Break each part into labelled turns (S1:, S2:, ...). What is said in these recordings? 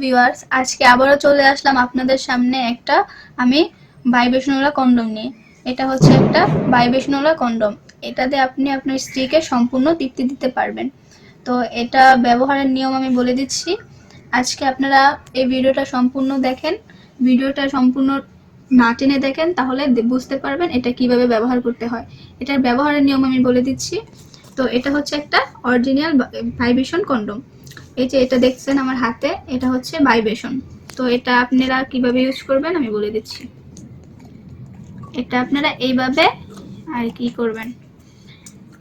S1: Viewers আজকে আবারও চলে আসলাম আপনাদের সামনে একটা আমি ভাইবেশনোলা কন্ডম নিয়ে। এটা হচ্ছে একটা ভাইবেশনোলা কন্ডম এটা দিয়ে আপনি আপনার স্ত্রীকে সম্পূর্ণ তৃপ্তি দিতে পারবেন। তো এটা ব্যবহারের নিয়ম আমি বলে দিচ্ছি। আজকে আপনারা এই ভিডিওটা সম্পূর্ণ দেখেন। ভিডিওটা সম্পূর্ণ না টেনে দেখেন, তাহলে বুঝতে পারবেন এটা কীভাবে ব্যবহার করতে হয়। এটার ব্যবহারের নিয়ম আমি বলে দিচ্ছি। তো এটা হচ্ছে একটা অরিজিনাল ভাইবেশন কন্ডম এই যে এটা দেখছেন আমার হাতে, এটা হচ্ছে ভাইব্রেশন। তো এটা আপনারা কীভাবে ইউজ করবেন আমি বলে দিচ্ছি। এটা আপনারা এইভাবে আর কি করবেন।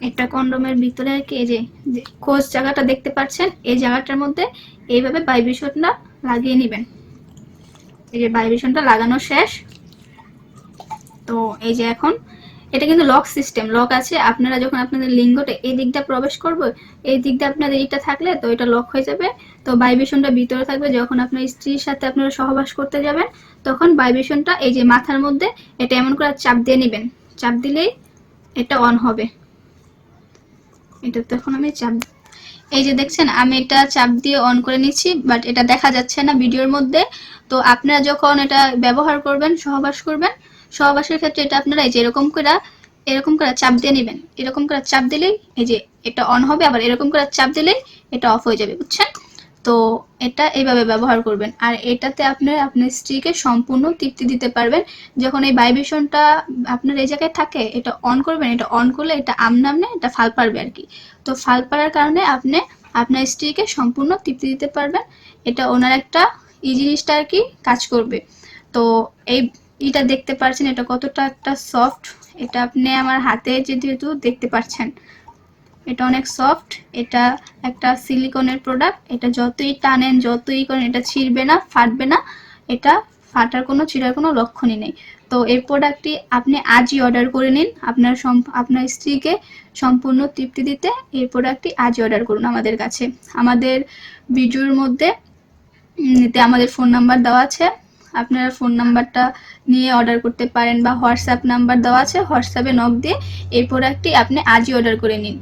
S1: একটা কন্ডোমের ভিতরে আর কি এই যে খোঁজ জায়গাটা দেখতে পাচ্ছেন, এই জায়গাটার মধ্যে এইভাবে ভাইব্রেশনটা লাগিয়ে নেবেন। এই যে ভাইব্রেশনটা লাগানো শেষ। তো এই যে এখন এটা কিন্তু লক সিস্টেম লক আছে। আপনারা যখন আপনাদের লিঙ্গটা এই দিকটা প্রবেশ করবে, এই দিকটা আপনাদের এটা থাকলে তো এটা লক হয়ে যাবে। তো ভাইব্রেশনটা ভিতরে থাকবে। যখন আপনার স্ত্রীর সাথে আপনারা সহবাস করতে যাবেন, তখন ভাইব্রেশনটা এই যে মাথার মধ্যে এটা এমন করে চাপ দিয়ে নেবেন। চাপ দিলেই এটা অন হবে। এটা তখন আমি চাপ এই যে দেখছেন, আমি এটা চাপ দিয়ে অন করে নিচ্ছি বাট এটা দেখা যাচ্ছে না ভিডিওর মধ্যে। তো আপনারা যখন এটা ব্যবহার করবেন, সহবাস করবেন সহবাসের ক্ষেত্রে এটা আপনারা এই যে এরকম করে এরকম করে চাপ দিয়ে নেবেন। এরকম করে চাপ দিলেই এই যে এটা অন হবে, আবার এরকম করে চাপ দিলেই এটা অফ হয়ে যাবে, বুঝছেন? তো এটা এইভাবে ব্যবহার করবেন। আর এটাতে আপনার আপনার স্ত্রীকে সম্পূর্ণ তৃপ্তি দিতে পারবেন। যখন এই ভাইব্রেশনটা আপনার এই জায়গায় থাকে, এটা অন করবেন, এটা অন করলে এটা আম নামনে এটা ফাল পারবে আর কি। তো ফাল পারার কারণে আপনি, আপনার স্ত্রীকে সম্পূর্ণ তৃপ্তি দিতে পারবেন। এটা ওনার একটা এই জিনিসটা আর কি কাজ করবে। তো এই এটা দেখতে পাচ্ছেন এটা কতটা একটা সফট এটা আপনি আমার হাতে যেহেতু দেখতে পাচ্ছেন এটা অনেক সফট এটা একটা সিলিকনের প্রোডাক্ট এটা যতই টানেন, যতই করেন, এটা ছিঁড়বে না, ফাটবে না। এটা ফাটার কোনো, ছিঁড়ার কোনো লক্ষণই নেই। তো এই প্রোডাক্টটি আপনি আজই অর্ডার করে নিন। আপনার আপনার স্ত্রীকে সম্পূর্ণ তৃপ্তি দিতে এই প্রোডাক্টটি আজই অর্ডার করুন আমাদের কাছে। আমাদের ভিডিওর মধ্যে আমাদের ফোন নাম্বার দেওয়া আছে। আপনারা ফোন নাম্বারটা নিয়ে অর্ডার করতে পারেন বা হোয়াটসঅ্যাপ নাম্বার দেওয়া আছে হোয়াটসঅ্যাপে নক দিয়ে এই প্রোডাক্টটি আপনি আজই অর্ডার করে নিন।